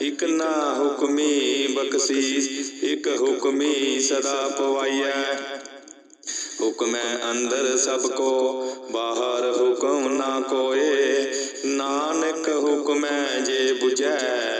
ਇਕ ਨਾ ਹੁਕਮੀ ਬਖਸ਼ੀਸ, ਇਕ ਹੁਕਮੀ ਸਦਾ ਪਵਾਈਐ। ਹੁਕਮੈ ਅੰਦਰ ਸਭ ਕੋ, ਬਾਹਰ ਹੁਕਮ ਨਾ ਕੋਏ। ਨਾਨਕ ਹੁਕਮੈ ਜੇ 부ਝੈ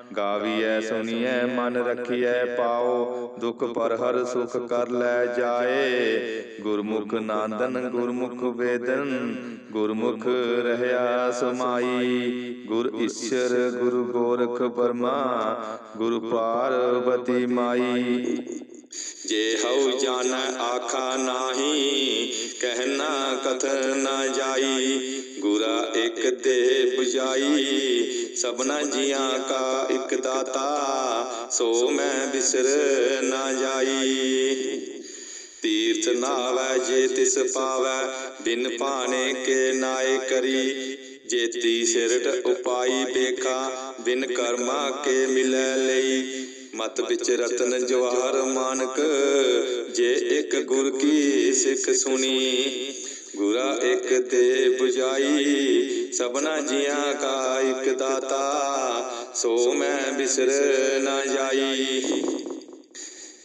ਗਾਵੀਐ ਸੁਣੀਐ ਮਨ ਰਖੀਐ ਪਾਓ ਦੁਖ ਪਰ ਹਰ ਸੁਖ ਕਰ ਲੈ ਜਾਏ। ਗੁਰਮੁਖ ਨਾਦਨ ਗੁਰਮੁਖ ਵੇਦਨ। ਗੁਰਮੁਖ ਰਹਿਆ ਸਮਾਈ। ਗੁਰ ਈਸ਼ਰ ਗੁਰੂ ਗੋਰਖ ਬਰਮਾ ਗੁਰੂ ਪਾਰਵਤੀ ਮਾਈ। ਜੇ ਹਉ ਜਾਣੈ ਆਖਾ ਨਾਹੀ ਕਹਿਣਾ ਕਥਨ ਨਾ ਜਾਈ। ਗੁਰਾ ਇੱਕ 부ਜਾਈ ਸਭਨਾ ਜੀਆਂ ਕਾ ਇੱਕ ਦਾਤਾ, ਸੋ ਮੈਂ ਬਿਸਰ ਨਾ ਜਾਈ। ਤੀਰਥ ਨਾਵੈ ਜੇ ਤਿਸ ਪਾਵੈ, ਬਿਨ ਭਾਣੇ ਕੇ ਨਾਏ ਕਰੀ। ਜੇਤੀ ਸਿਰਟ ਉਪਾਈ ਬੇਖਾ ਬਿਨ ਕਰਮਾ ਕੇ ਮਿਲੈ ਲਈ। ਮਤ ਵਿੱਚ ਰਤਨ ਜਵਾਹਰ ਮਾਨਕ, ਜੇ ਇੱਕ ਗੁਰ ਕੀ ਸਿੱਖ ਸੁਣੀ। ਗੁਰਾ ਇੱਕ ਤੇ 부ਜਾਈ, ਸਭਨਾ ਜੀਆਂ ਕਾ ਇੱਕ ਦਾਤਾ, ਸੋ ਮੈਂ ਬਿਸਰ ਨਾ ਜਾਈ।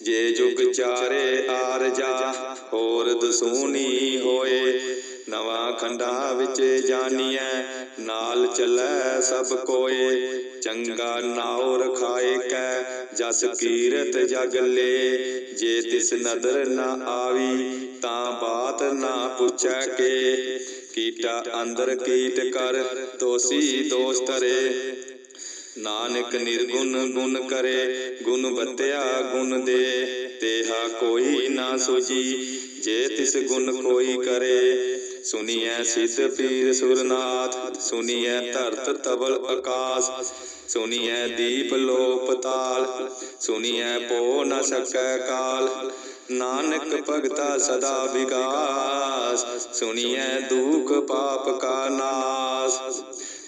ਜੇ ਜੁਗ ਚਾਰੇ ਆਰਜਾ ਹੋਰ ਦਸੂਨੀ ਹੋਏ, ਨਵਾਂ ਖੰਡਾ ਵਿੱਚ ਜਾਣੀਐ ਨਾਲ ਚੱਲੈ ਸਭ ਕੋਏ। ਚੰਗਾ ਨਾਉ ਰਖਾਏ ਕੈ ਜਸ ਕੀਰਤ ਜਗ ਲੇ। ਜੇ ਤਿਸ ਨਦਰ ਨਾ ਆਵੀ, ਤਾਂ ਬਾਤ ਨਾ ਪੁੱਛੈ ਕੇ। ਕੀਟਾ ਅੰਦਰ ਕੀਟ ਕਰ ਦੋਸੀ ਦੋਸ਼ ਤਰੇ ਨਾਨਕ ਨਿਰਗੁਣ ਗੁਣ ਕਰੇ, ਗੁਣ ਬਤਿਆ ਗੁਣ ਦੇ। ਤੇਹਾ ਕੋਈ ਨਾ ਸੁਜੀ ਜੇ ਤਿਸ ਗੁਣ ਕੋਈ ਕਰੇ। ਸੁਨੀਐ ਸਿਧ ਪੀਰ ਸੁਰਨਾਥ ਸੁਨੀਐ ਧਰਤ ਤਬਲ ਆਕਾਸ ਸੁਨੀਐ ਦੀਪ ਲੋ ਪਤਾਲ ਸੁਨੀਐ ਪੋ ਨ ਸਕੈ ਕਾਲ ਨਾਨਕ ਭਗਤਾ ਸਦਾ ਵਿਗਾਸ ਸੁਣੀਐ ਦੁਖ ਪਾਪ ਕਾ ਨਾਸ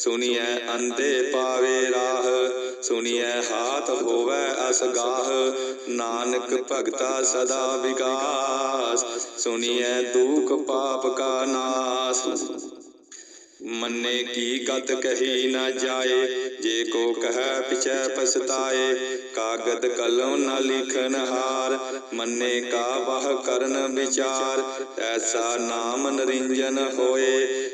ਸੁਣੀਐ ਅੰਧੇ ਪਾਵੇ ਰਾਹ, ਸੁਣੀਐ ਹਾਥ ਹੋਵੇ ਅਸਗਾਹ ਨਾਨਕ ਭਗਤਾ ਸਦਾ ਵਿਗਾਸ ਸੁਣੀਐ ਦੁਖ ਪਾਪ ਕਾ ਨਾਸ। ਮੰਨੇ ਕੀ ਗਤ ਕਹੀ ਨਾ ਜਾਏ, ਜੇ ਕੋ ਕਹੈ ਪਿਛੈ ਪਛਤਾਏ, ਕਾਗਦ ਕਲਮ ਨਾ ਲਿਖਨ ਹਾਰ। ਮੰਨੇ ਕਾ ਬਾਹ ਕਰਨ ਵਿਚਾਰ, ਐਸਾ ਨਾਮ ਨਰਿੰਜਨ ਹੋਏ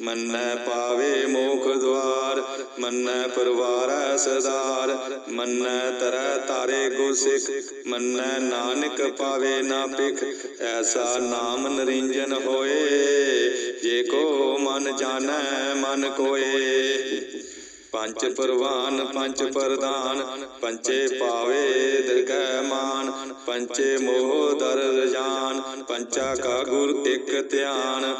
ਮੰਨੈ ਪਾਵੇ ਮੋਖ ਦਵਾਰ, ਮੰਨੈ ਪਰਵਾਰੈ ਸਰਦਾਰ, ਮੰਨੈ ਤਰੈ ਤਾਰੇ ਗੁਰਸਿੱਖ ਮੰਨੈ ਨਾਨਕ ਪਾਵੇ ਨਾ ਪਿਖ ਐਸਾ ਨਾਮ ਨਰਿੰਜਨ ਹੋਏ, ਜੇ ਕੋ ਮਨ ਜਾਣੈ, ਮਨ ਕੋਏ। ਪੰਜ ਪ੍ਰਵਾਨ, ਪੰਜ ਪ੍ਰਦਾਨ ਪੰਚੇ ਪਾਵੇ ਦਰਗਹਿ ਮਾਨ ਪੰਚੇ ਮੋਹ ਦਰ ਰਜਾਨ ਪੰਚਾ ਕਾ ਗੁਰ ਇਕ ਧਿਆਨ।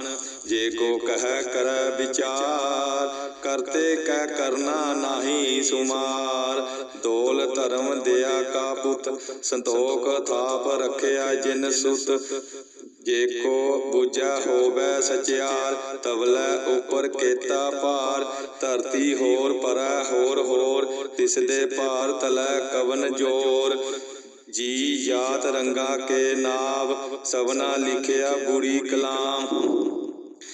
ਜੇ ਕੋ ਕਹੈ ਕਰੈ ਵਿਚਾਰ, ਕਰਤੇ ਕਹਿ ਕਰਨਾ ਨਾਹੀ ਸੁਮਾਰ। ਦੋਲ ਧਰਮ ਦਿਆ ਕਾ ਪੁੱਤ, ਸੰਤੋਖ ਥਾਪ ਰਖਿਆ ਜਿਨ ਸੁਤ। ਜੇ ਕੋ ਬੁਝਾ ਹੋਵੇ ਸਚਿਆਰ, ਤਵਲੇ ਉਪਰ ਕੇਤਾ ਭਾਰ। ਧਰਤੀ ਹੋਰ ਪਰੈ ਹੋਰ ਹੋਰ ਤਿਸ ਦੇ ਭਾਰ ਤਲੈ ਕਵਨ ਜੋਰ। ਜੀ ਜਾਤ ਰੰਗਾ ਕੇ ਨਾਵ ਸਵਨਾ ਲਿਖਿਆ ਬੁਰੀ ਕਲਾਮ।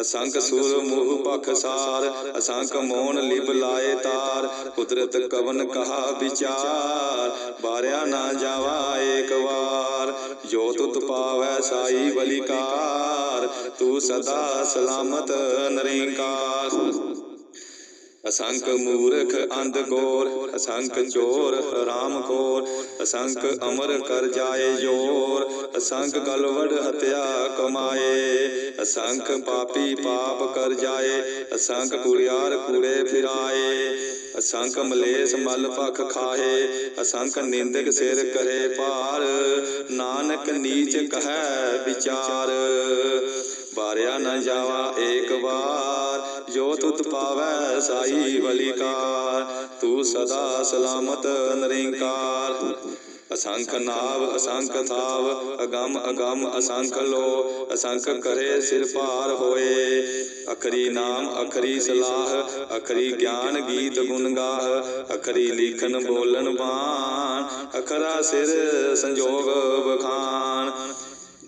ਅਸੰਖ ਸੁਰ ਮੋਹ ਪਖਸਾਰ ਅਸੰਖ ਮੋਨ ਲਿਬ ਲਾਏ ਤਾਰ। ਕੁਦਰਤ ਕਵਨ ਕਹਾ ਵਿਚਾਰ, ਬਾਰਿਆ ਨਾ ਜਾਵਾ ਏਕ ਵਾਰ। ਜੋ ਤੁਤ ਪਾਵੈ ਸਾਈ ਬਲਿਕਾਰ, ਤੂੰ ਸਦਾ ਸਲਾਮਤ ਨਰਿੰਕਾਰ। ਅਸੰਖ ਮੂਰਖ ਅੰਧ ਗੋਰ ਅਸੰਖ ਚੋਰ ਹਰਾਮ ਖੋਰ ਅਸੰਖ ਅਮਰ ਕਰ ਜਾਏ ਜੋ ਅਸੰਖ ਗਲਵੜ ਹਤਿਆ ਕਮਾਏ, ਅਸੰਖ ਪਾਪੀ ਪਾਪ ਕਰ ਜਾਏ, ਅਸੰਖ ਕੁੜਿਆਰ ਕੂੜੇ ਫਿਰਾਏ, ਅਸੰਖ ਮਲੇਸ ਮਲ ਭਖ ਖਾਏ, ਅਸੰਖ ਨਿੰਦਕ ਸਿਰ ਕਰੇ ਪਾਰ ਨਾਨਕ ਨੀਚ ਕਹੈ ਵਿਚਾਰ ਬਾਰਿਆ ਨ ਜਾਵਾ ਏਕ ਵਾਰ, ਜੋ ਤੁਤ ਪਾਵੈ ਸਾਈ ਬਲਿਕਾਰ, ਤੂੰ ਸਦਾ ਸਲਾਮਤ ਨਰਿੰਕਾਰ। ਅਸੰਖ ਨਾਵ, ਅਸੰਖ ਥਾਵ, ਅਗੰਮ ਅਗੰਮ ਅਸੰਖ ਲੋ, ਅਸੰਖ ਕਰੇ ਸਿਰ ਭਾਰ ਹੋਏ। ਅਖਰੀ ਨਾਮ, ਅਖਰੀ ਸਲਾਹ, ਅਖਰੀ ਗਿਆਨ ਗੀਤ ਗੁਣ ਗਾਹ, ਅਖਰੀ ਲਿਖਨ ਬੋਲਨ ਬਾਣ, ਅਖਰਾ ਸਿਰ ਸੰਜੋਗ ਬਖਾਨ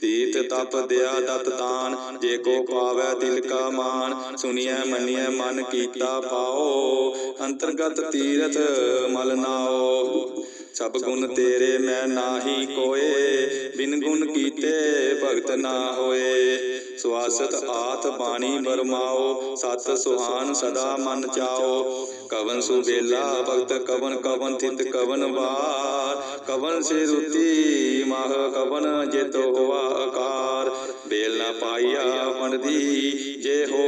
ਤੀਰਥ ਤਪ ਦਿਆ ਦਤ ਦਾਨ ਜੇ ਕੋ ਪਾਵੈ ਦਿਲ ਕਾ ਮਾਨ ਸੁਣੀਐ ਮੰਨੀਐ ਮਨ ਕੀਤਾ ਪਾਓ, ਅੰਤਰਗਤ ਤੀਰਥ ਮਲ ਨਾਓ। ਸਭ ਗੁਣ ਤੇਰੇ ਮੈਂ ਨਾਹੀ ਕੋਏ, ਬਿਨ ਗੁਣ ਕੀਤੇ ਭਗਤ ਨਾ ਹੋਏ। ਸੁਆਸਤ ਆਤ ਬਾਣੀ ਬਰਮਾਓ ਸਤ ਸੁਹਾਨ ਸਦਾ ਮਨ ਚਾਓ। ਕਵਨ ਸੁਬੇਲਾ ਭਗਤ, ਕਵਨ ਕਵਨ ਥਿਤ ਕਵਨ ਵਾਰ। ਕਵਨ ਸੇ ਰੁਤੀ ਮਾਹ ਕਵਨ ਜਿਤ ਹੋਆ ਆਕਾਰ ਬੇਲ ਨਾ ਪਾਈਆ ਪੰਡਦੀ ਜੇ ਹੋ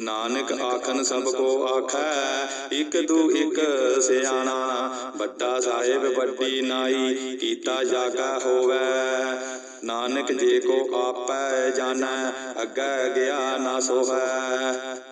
ਨਾਨਕ ਆਖਨ ਸਭ ਕੋ ਆਖੈ, ਇਕ ਦੂ ਇਕ ਸਿਆਣਾ। ਵੱਡਾ ਸਾਹਿਬ, ਵੱਡੀ ਨਾਈ, ਕੀਤਾ ਜਾਗਾ ਹੋਵੇ। ਨਾਨਕ ਜੇ ਕੋ ਆਪੈ ਜਾਣੈ, ਅੱਗੇ ਗਿਆ ਨਾ ਸੋਹੈ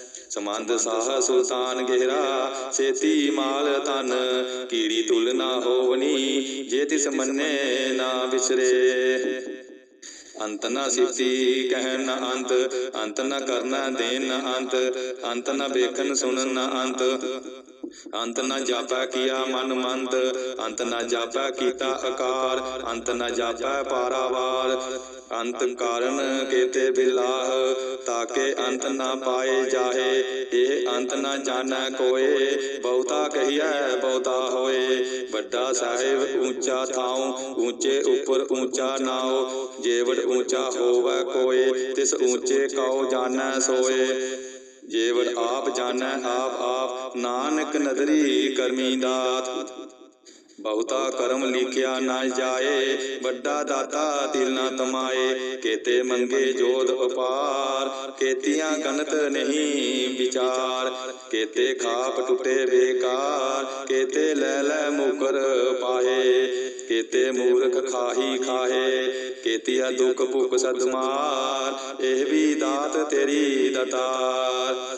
ਸਮੰਦ ਸਾਹ ਸੁਲਤਾਨ ਗਹਿਰਾ ਸੇਤੀ ਮਾਲ ਤਨ ਕੀੜੀ ਤੁਲ ਨਾ ਹੋਵਨੀ, ਜੇ ਤਿਸ ਮੰਨੇ ਨਾ ਵਿਸਰੇ ਅੰਤ ਨਾ ਸਿਫਤੀ ਕਹਿਣ ਨਾ ਅੰਤ ਅੰਤ ਨਾ ਕਰਨਾ ਦੇਨ ਨਾ ਅੰਤ ਅੰਤ ਨਾ ਵੇਖਣ ਸੁਣਨ ਨਾ ਅੰਤ। ਅੰਤ ਨਾ ਜਾਪੈ ਕੀਆ ਮਨ ਮੰਤ ਅੰਤ ਨਾ ਜਾਪੈ ਕੀਤਾ ਆਕਾਰ ਅੰਤ ਨਾ ਜਾਪੈ ਪਾਰਾਵਾਰ। ਅੰਤ ਕਾਰਨ ਕੇਤੇ ਬਿਲਾਹ, ਤਾਕੇ ਅੰਤ ਨਾ ਪਾਏ ਜਾਹੇ। ਇਹ ਅੰਤ ਨਾ ਜਾਣੈ ਕੋਏ, ਬਹੁਤਾ ਕਹੀਐ ਬਹੁਤਾ ਹੋਏ। ਵੱਡਾ ਸਾਹਿਬ ਉੱਚਾ ਥਾਉ ਉੱਚੇ ਉੱਪਰ ਉੱਚਾ ਨਾਉ। ਜੇਵੜ ਉੱਚਾ ਹੋਵੇ ਕੋਏ, ਤਿਸ ਉੱਚੇ ਕਉ ਜਾਣੈ ਸੋਏ। ਜੇਵਰ ਆਪ ਜਾਣੈ ਆਪ ਆਪ ਨਾਨਕ ਨਦਰੀ ਕਰਮੀ ਦਾਤ। ਬਹੁਤਾ ਕਰਮ ਲਿਖਿਆ ਨਾ ਜਾਏ, ਵੱਡਾ ਦਾਤਾ ਦਿਲ ਨਾ ਤਮਾਏ। ਕੇਤੇ ਮੰਗੇ ਜੋਦ ਅਪਾਰ ਕੇਤੀਆਂ ਗਨਤ ਨਹੀਂ ਵਿਚਾਰ। ਕੇਤੇ ਖਾਪ ਟੁੱਟੇ ਬੇਕਾਰ, ਕੇਤੇ ਲੈ ਲੈ ਮੁਕਰ ਪਾਏ। ਕੇਤੇ ਮੂਰਖ ਖਾਹੀ ਖਾਹੇ, ਕੇਤੀਆ ਦੁਖ ਭੁਖ ਸਦਮਾਰ ਇਹ ਵੀ ਦਾਤ ਤੇਰੀ ਦਤਾਰ।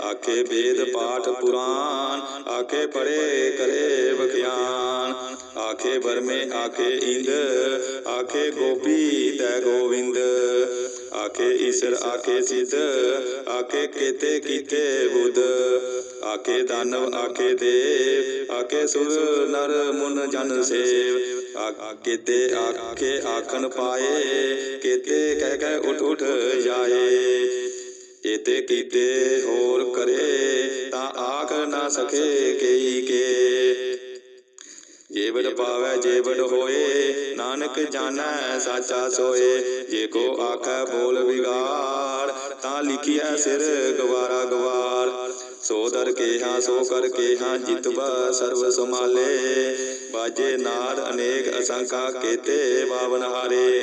ਆਖੇ ਵੇਦ ਪਾਠ ਪੁਰਾਨ ਆਖੇ ਪੜੇ ਕਰੇ ਬਖਿਆਨ ਆਖੇ ਬਰਮੇ ਆਖੇ ਇੰਦ, ਆਖੇ ਗੋਪੀ ਤੈ ਗੋਵਿੰਦ। ਆਖੇ ਈਸ਼ਰ, ਆਖੇ ਸਿੱਧ, ਆਖੇ ਕੇਤੇ ਕੀਤੇ ਬੁੱਧ। ਆਖੇ ਦਾਨਵ, ਆਖੇ ਦੇਵ, ਆਖੇ ਸੁਰ ਨਰ ਮੁਨ ਜਨ ਸੇਵ। ਆਖੇ ਤੇ ਆਖੇ ਆਖਣ ਪਾਏ, ਕੇਤੇ ਕਹਿ ਕਹਿ ਉਠ ਉਠ ਜਾਏ। ਇਤੇ ਕੀਤੇ ਹੋਰ ਕਰੇ, ਤਾਂ ਆਖ ਨਾ ਸਕੇ ਕਈ ਕੇ। ਜੇਵੜ ਪਾਵੈ, ਜੇਵੜ ਹੋਏ, ਨਾਨਕ ਜਾਣੈ, ਸਾਚਾ ਸੋਏ। ਜੇ ਕੋ ਆਖੈ ਬੋਲ ਵਿਗਾੜ, ਤਾਂ ਲਿਖਿਆ ਸਿਰ ਗਵਾਰਾ ਗਵਾਰ। ਸੋ ਦਰ ਕੇਹਾ, ਸੋ ਕਰ ਕੇਹਾ ਜਿਤਵਾ ਸਰਬ ਸਮਾਲੇ ਬਾਜੇ ਨਾਦ ਅਨੇਕ ਅਸੰਖਾ ਕੇਤੇ, ਬਾਵਨ ਹਾਰੇ।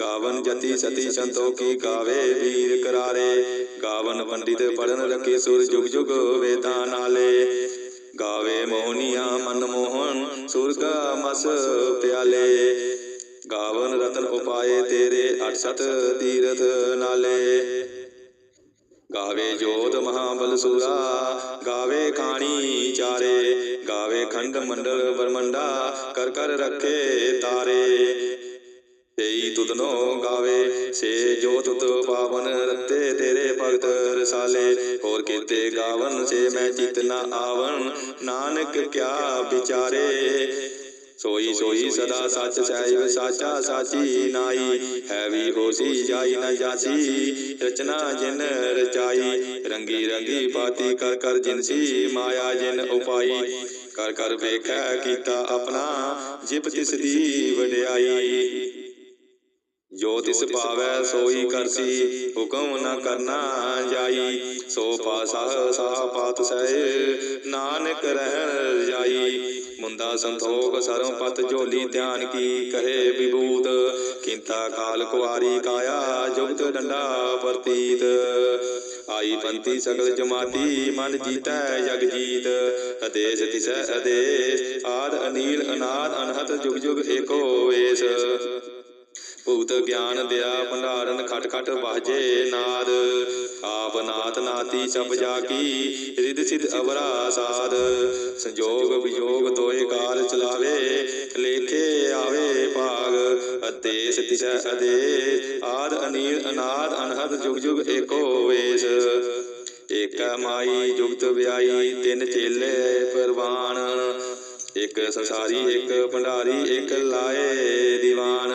ਗਾਵਨ ਜਤੀ ਸਤੀ ਸੰਤੋਖੀ ਗਾਵੇ ਵੀਰ ਕਰਾਰੇ। ਗਾਵਨ ਪੰਡਿਤ ਪੜਨ ਰਖੇ ਸੁਰ ਜੁਗ ਜੁਗ ਵੇਦਾਂ ਨਾਲੇ। ਗਾਵੇ ਮੋਹਨੀਆ ਮਨ ਮੋਹਨ ਸੁਰਗ ਮਸ ਪਿਆਲੇ। ਗਾਵਨ ਰਤਨ ਉਪਾਏ ਤੇਰੇ ਅਠਸਤ ਤੀਰਥ ਨਾਲੇ। ਗਾਵੇ ਜੋਤ ਮਹਾਬਲ ਸੂਰਾ, ਗਾਵੇ ਖਾਣੀ ਚਾਰੇ। ਗਾਵੇ ਖੰਡ ਮੰਡਲ ਬਰਮੰਡਾ ਕਰ ਕਰ ਰੱਖੇ ਤਾਰੇ। ਤੇਈ ਤੁਧਨੋ ਗਾਵੇ, ਸੇ ਜੋ ਤੁਤ ਪਾਵਨ ਰਤੇ ਤੇਰੇ ਭਗਤ ਰਸਾਲੇ। ਹੋਰ ਕੀਤੇ ਗਾਵਨ, ਸੇ ਮੈਂ ਚਿਤ ਨਾ ਆਵਨ ਨਾਨਕ ਕਿਆ ਵਿਚਾਰੇ। ਸੋਈ ਸੋਈ ਸਦਾ ਸੱਚ ਸਹਿਬ, ਸਾਚਾ ਸਾਚੀ ਨਾਈ। ਹੈ ਵੀ ਹੋਸੀ, ਜਾਈ ਨਾ ਜਾਸੀ, ਰਚਨਾ ਜਿਨ ਰਚਾਈ। ਰੰਗੀ ਰੰਗੀ ਬਾਤੀ ਕਰ ਕਰ ਜਿਨਸੀ ਮਾਇਆ ਜਿਨ ਉਪਾਈ। ਕਰ ਕਰ ਵੇਖੈ ਕੀਤਾ ਆਪਣਾ ਜਿਬ ਤਿਸ ਦੀ ਵਡਿਆਈ। ਤਿਸ ਪਾਵੈ ਸੋਈ ਕਰਸੀ, ਹੁਕਮ ਨਾ ਕਰਨਾ ਜਾਈ। ਸੋ ਪਾਸਾ ਸਾ ਪਾਤ ਸਹਿ, ਨਾਨਕ ਰਹਿਣ ਜਾਈ। ਮੁੰਦਾ ਸੰਤੋਖ ਸਰਮ ਪਤ ਝੋਲੀ ਧਿਆਨ ਕੀ, ਕਹੇ ਵਿਭੂਤ, ਕਿੰਤਾ ਕਾਲ ਕੁਆਰੀ ਕਾਇਆ, ਜੁਗਤ ਡੰਡਾ ਪ੍ਰਤੀਤ। ਆਈ ਪੰਤੀ ਸਗਲ ਜਮਾਤੀ, ਮਨ ਜੀਤੈ ਜਗ ਜੀਤ। ਅਦੇਸ ਤਿਸੈ ਅਦੇਸ, ਆਦ ਅਨੀਲ ਅਨਾਦ ਅਨਹਤ ਜੁਗ ਜੁਗ ਏਕੋ ਵੇਸ ਭੁਗਤ ਗਿਆਨ ਦਿਆ, ਭੰਡਾਰਨ ਖਟ ਖਟ ਵਾਜੇ ਨਾਦ। ਆਪ ਨਾਥ ਨਾਤੀ ਸਭ ਜਾ ਕੀ ਰਿਦ ਸਿਧ ਅਵਰਾ ਸਾਧ ਸੰਜੋਗ ਵਿਯੋਗ ਦੋਏ ਕਾਲ ਚਲਾਵੇ, ਲੇਖੇ ਆਵੇ ਭਾਗ। ਅਦੇਸ ਤਿਸੈ ਅਦੇਸ ਆਦ ਅਨੀਲ ਅਨਾਦ, ਅਨਹਦ ਜੁਗ ਜੁਗ ਏਕੋ ਵੇਸ। ਏਕਾ ਮਾਈ ਜੁਗਤ ਵਿਆਈ, ਤਿੰਨ ਚੇਲੇ ਪਰਵਾਨ। ਇੱਕ ਸੰਸਾਰੀ, ਇੱਕ ਭੰਡਾਰੀ, ਇੱਕ ਲਾਏ ਦੀਵਾਨ।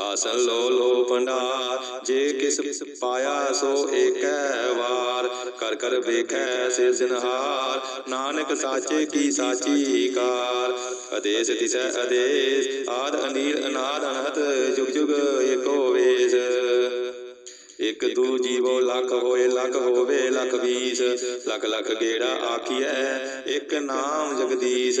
ਆਸਨ ਲੋ ਲੋ ਭੰਡਾਰ, ਜੇ ਕਿਸ ਪਾਇਆ ਸੋ ਏਕੈ ਵਾਰ। ਕਰ ਕਰ ਵੇਖੈ ਸਿਰਜਨਹਾਰ ਨਾਨਕ ਸਾਚੇ ਕੀ ਸਾਚੀ ਕਾਰ। ਅਦੇਸ ਤਿਸੈ ਅਦੇਸ ਆਦ ਅਨੀਲ ਅਨਾਦ ਅਨਹਤ ਜੁਗ ਜੁਗ ਏਕੋ ਵੇਸ। ਇਕ ਦੂ ਜੀਵੋ ਲੱਖ ਹੋਏ, ਲੱਖ ਹੋਵੇ, ਲੱਖ ਵੀਸ। ਲੱਖ ਲੱਖ ਗੇੜਾ ਆਖੀਐ, ਇੱਕ ਨਾਮ ਜਗਦੀਸ਼।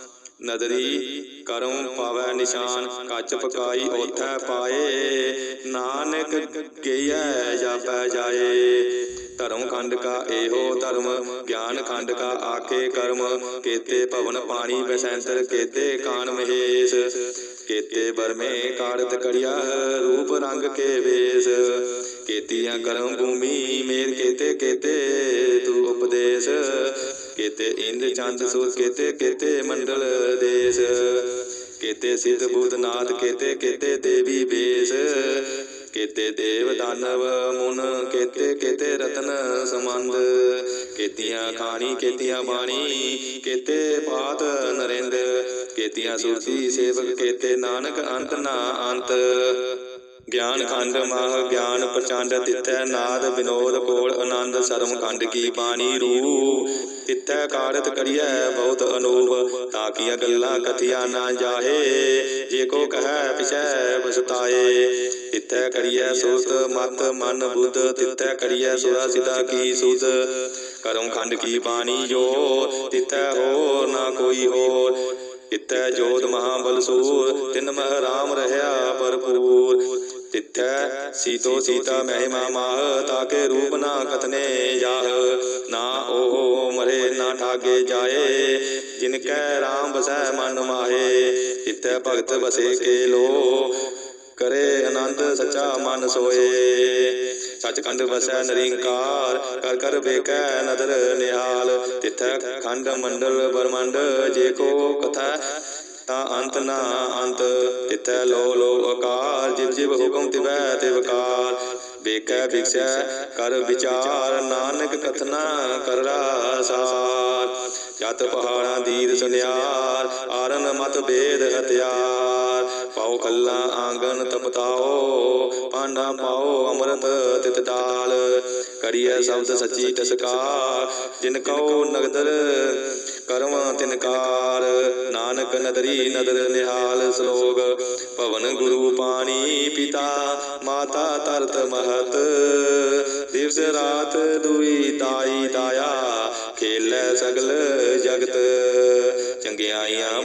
ਨਦਰੀ ਕਰਮ ਪਾਵੈ ਨਿਸ਼ਾਨ, ਕੱਚ ਪਕਾਈ ਓਥੈ ਪਾਏ। ਨਾਨਕ ਗਈਐ, ਜਾਪੈ ਜਾਏ। ਧਰਮ ਖੰਡ ਕਾ ਇਹੋ ਧਰਮ, ਗਿਆਨ ਖੰਡ ਕਾ ਆਕੇ ਕਰਮ। ਕੇਤੇ ਭਵਨ ਪਾਣੀ ਬਸੰਤਰ, ਕੇਤੇ ਕਾਨ ਮਹੇਸ਼। ਕੇਤੇ ਬਰਮੇ ਕਾੜਤ ਕੜਿਆ, ਰੂਪ ਰੰਗ ਕੇ ਵੇਸ। ਕੇਤੀਆਂ ਕਰਮ ਭੂਮੀ, ਮੇਰ ਕੇਤੇ ਕੇਤੇ, ਤੂ ਉਪਦੇਸ਼। ਕੇਤੇ ਇੰਦ ਚੰਦ ਸੂਰ ਕੇਤੇ ਕੇਤੇ ਮੰਡਲ ਦੇਸ਼। ਕੇਤੇ ਸਿੱਧ ਬੂਤਨਾਥ ਕੇਤੇ ਕੇਤੇ ਦੇਵੀ ਬੇਸ। ਕੇਤੇ ਦੇਵ ਦਾਨਵ ਮੁਨ, ਕੇਤੇ ਕੇਤੇ ਰਤਨ ਸਮੰਦ ਕੇਤੀਆਂ ਖਾਣੀ, ਕੇਤੀਆਂ ਬਾਣੀ, ਕੇਤੇ ਬਾਤ ਨਰਿੰਦ। ਕੇਤੀਆਂ ਸੁਰਤੀ ਸੇਵਕ, ਕੇਤੇ ਨਾਨਕ ਅੰਤ ਨਾ ਅੰਤ। ਗਿਆਨ ਖੰਡ ਮਹ ਗਿਆਨ ਪ੍ਰਚੰਡ ਤਿੱਥੈ ਨਾਦ ਵਿਨੋਦ ਕੋਲ ਆਨੰਦ ਸਰਮ ਖੰਡ ਕੀ ਬਾਣੀ ਰੂ ਤਿੱਥੈ ਕਾੜਤ ਕਰੀਐ ਬਹੁਤ ਅਨੂਪ ਤਾਕੀਆਂ ਗੱਲਾਂ ਕਥਿਆ ਨਾ ਜਾਹੇ। ਜੇ ਕੋ ਕਹੈ ਪਿਛੈ ਬਸਤਾਏ ਤਿੱਥੈ ਕਰੀਐ ਸੁਰਤ, ਮਤ, ਮਨ, ਬੁੱਧ, ਤਿੱਥੈ ਕਰੀਐ ਸੁਰਾ ਸਿਦਾ ਕੀ ਸੁਧ ਕਰਮ ਖੰਡ ਕੀ ਬਾਣੀ ਜੋ ਤਿੱਥੈ ਹੋਰ ਨਾ ਕੋਈ ਹੋਰ। ਤਿੱਥੈ ਜੋਤ ਮਹਾਬਲ ਸੂਰ, ਤਿਨ ਮਹ ਰਾਮ ਰਹਾ ਭਰਪੂਰ। ਤਿੱਥੈ ਸੀਤੋ ਸੀਤਾ ਮਹਿਮਾ ਮਾਹ ਤਾਕੇ ਰੂਪ ਨਾ ਕਥਨੇ ਜਾਹ। ਨਾ ਉਹ ਮਰੇ, ਨਾ ਠਾਗੇ ਜਾਏ ਜਿਨ ਕੈ ਰਾਮ ਬਸੈ ਮਨ ਮਾਹੇ। ਤਿੱਥੈ ਭਗਤ ਬਸੇ ਕੇ ਲੋ, ਕਰੇ ਆਨੰਦ ਸੱਚਾ ਮਨ ਸੋਏ। ਸੱਚਖੰਡ ਵਸੈ ਨਰਿੰਕਾਰ, ਕਰ ਕਰ ਵੇਖੈ ਨਦਰ ਨਿਹਾਲ। ਤਿਥੈ ਖੰਡ ਮੰਡਲ ਬਰਮੰਡ ਜੇ ਕੋ ਕਥਾ ਤਾਂ ਅੰਤ ਨਾ ਅੰਤ ਤਿਥੈ ਲੋ ਲੋ ਅਕਾਲ, ਜਿਵ ਜਿਵ ਹੁਕਮ ਤਿਵੈ ਤਿਵਕਾਰ ਵੇਖੈ, ਵਿਖਸੈ, ਕਰ ਵਿਚਾਰ, ਨਾਨਕ ਕਥਨਾ ਕਰਰਾ ਸਾਰ। ਜਤ ਪਹਾੜਾਂ ਦੀਦ ਸੁਨਿਆਰ, ਆਰਨ ਮਤ ਭੇਦ ਹਤਿਆਰ ਪਾਉ ਕੱਲਾ ਆਂਗਨ ਤਪਤਾਓ ਪਾਂਡਾ ਪਾਓ ਅੰਮ੍ਰਿਤ ਤਿਤ ਡਾਲ ਕਰੀਐ ਸ਼ਬਦ ਸੱਚੀ ਟਸਕਾਰ ਜਿਨ ਕਉ ਨਗਦਰ ਕਰਮ ਤਿਨਕਾਰ ਨਾਨਕ ਨਦਰੀ ਨਦਰ ਨਿਹਾਲ ਸਲੋਗ। ਭਵਨ ਗੁਰੂ ਪਾਣੀ ਪਿਤਾ, ਮਾਤਾ ਤਰਤ ਮਹਤ। ਦਿਵਸ ਰਾਤ ਦੁਈ ਤਾਈ ਤਾਇਆ, ਖੇਲੇ ਸਗਲ ਜਗਤ। ਚੰਗਿਆਈਆਂ